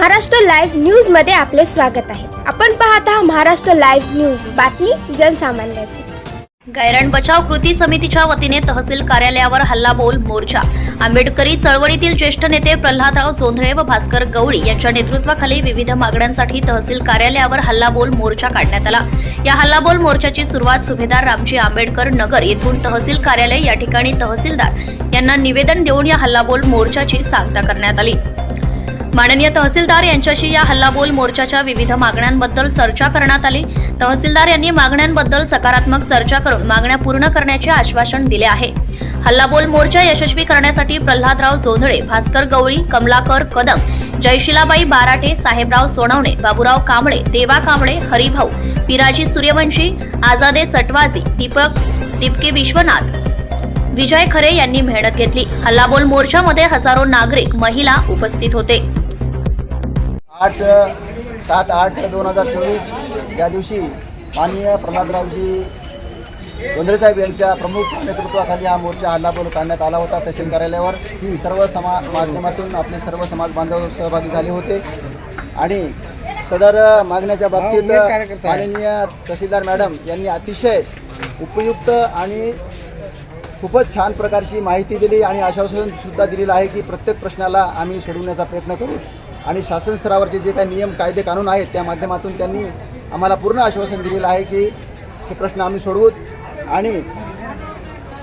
Maharashtra live न्यूजमध्ये आपले स्वागत आहे. आपण पाहत आहात महाराष्ट्र लाईव्ह न्यूज. बातमी जनसामान्याची. गैरण बचाव कृती समितीच्या वतीने तहसील कार्यालयावर हल्लाबोल मोर्चा. आंबेडकरी चळवळीतील ज्येष्ठ नेते प्रल्हादराव जोंधळे व भास्कर गवळी यांच्या नेतृत्वाखाली विविध मागण्यांसाठी तहसील कार्यालयावर हल्लाबोल मोर्चा काढण्यात आला. या हल्लाबोल मोर्चाची सुरुवात सुभेदार रामजी आंबेडकर नगर येथून तहसील कार्यालय या ठिकाणी तहसीलदार यांना निवेदन देऊन या हल्लाबोल मोर्चाची सांगता करण्यात आली. माननीय तहसीलदार यांच्याशी या हल्लाबोल मोर्चाच्या विविध मागण्यांबद्दल चर्चा करण्यात आली. तहसीलदार यांनी मागण्यांबद्दल सकारात्मक चर्चा करून मागण्या पूर्ण करण्याचे आश्वासन दिले आहे. हल्लाबोल मोर्चा यशस्वी करण्यासाठी प्रल्हादराव जोंधळे भास्कर गवळी कमलाकर कदम जयशिलाबाई बाराटे साहेबराव सोनवणे बाबूराव कांबळे देवा कांबळे हरिभाऊ पिराजी सूर्यवंशी आझादे सटवाजी दीपक दीपके विश्वनाथ विजय खरे यांनी मेहनत घेतली. हल्लाबोल मोर्चामध्ये हजारो नागरिक महिला उपस्थित होते. आठ सात आठ दोन हजार चोवीस या दिवशी माननीय प्रल्हादरावजी साहेब यांच्या प्रमुख नेतृत्वाखाली हा मोर्चा हल्लाबोल काढण्यात आला होता. तहसील कार्यालयावर सर्व समा माध्यमातून आपले सर्व समाज बांधव सहभागी झाले होते. आणि सदर मागण्याच्या बाबतीत माननीय तहसीलदार मॅडम यांनी अतिशय उपयुक्त आणि खूपच छान प्रकारची माहिती दिली आणि आश्वासन सुद्धा दिलेलं आहे की प्रत्येक प्रश्नाला आम्ही सोडवण्याचा प्रयत्न करू. आणि शासन स्तरावरचे जे काही नियम कायदे कानून आहेत त्या माध्यमातून त्यांनी आम्हाला पूर्ण आश्वासन दिलेलं आहे की हे प्रश्न आम्ही सोडवूत. आणि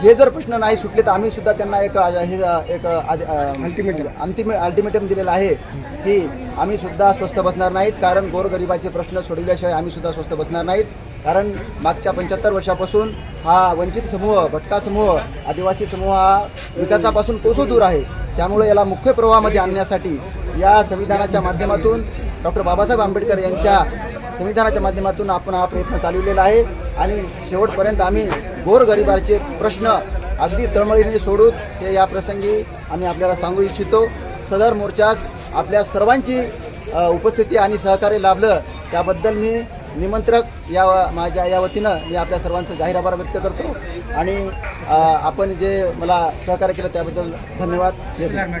हे जर प्रश्न नाही सुटले तर आम्ही सुद्धा त्यांना एक हे एक अल्टिमेटम अंतिम अल्टिमेटम दिलेलं आहे की आम्ही सुद्धा स्वस्थ बसणार नाहीत. कारण गोरगरिबाचे प्रश्न सोडविल्याशिवाय आम्ही सुद्धा स्वस्थ बसणार नाहीत. कारण मागच्या पंच्याहत्तर वर्षापासून हा वंचित समूह भटका समूह आदिवासी समूह हा विकासापासून कोसो दूर आहे. त्यामुळे याला मुख्य प्रवाहामध्ये आणण्यासाठी या संविधानाच्या माध्यमातून डॉक्टर बाबासाहेब आंबेडकर यांच्या संविधानाच्या माध्यमातून आपण हा प्रयत्न चालवलेला आहे. आणि शेवटपर्यंत आम्ही गोरगरिबाचे प्रश्न अगदी तळमळीने सोडूत हे या प्रसंगी आम्ही आपल्याला सांगू इच्छितो. सदर मोर्चास आपल्या सर्वांची उपस्थिती आणि सहकार्य लाभलं त्याबद्दल मी निमंत्रक या माझ्या या वतीनं मी आपल्या सर्वांचा जाहीर आभार व्यक्त करतो. आणि आपण जे मला सहकार्य केलं त्याबद्दल धन्यवाद.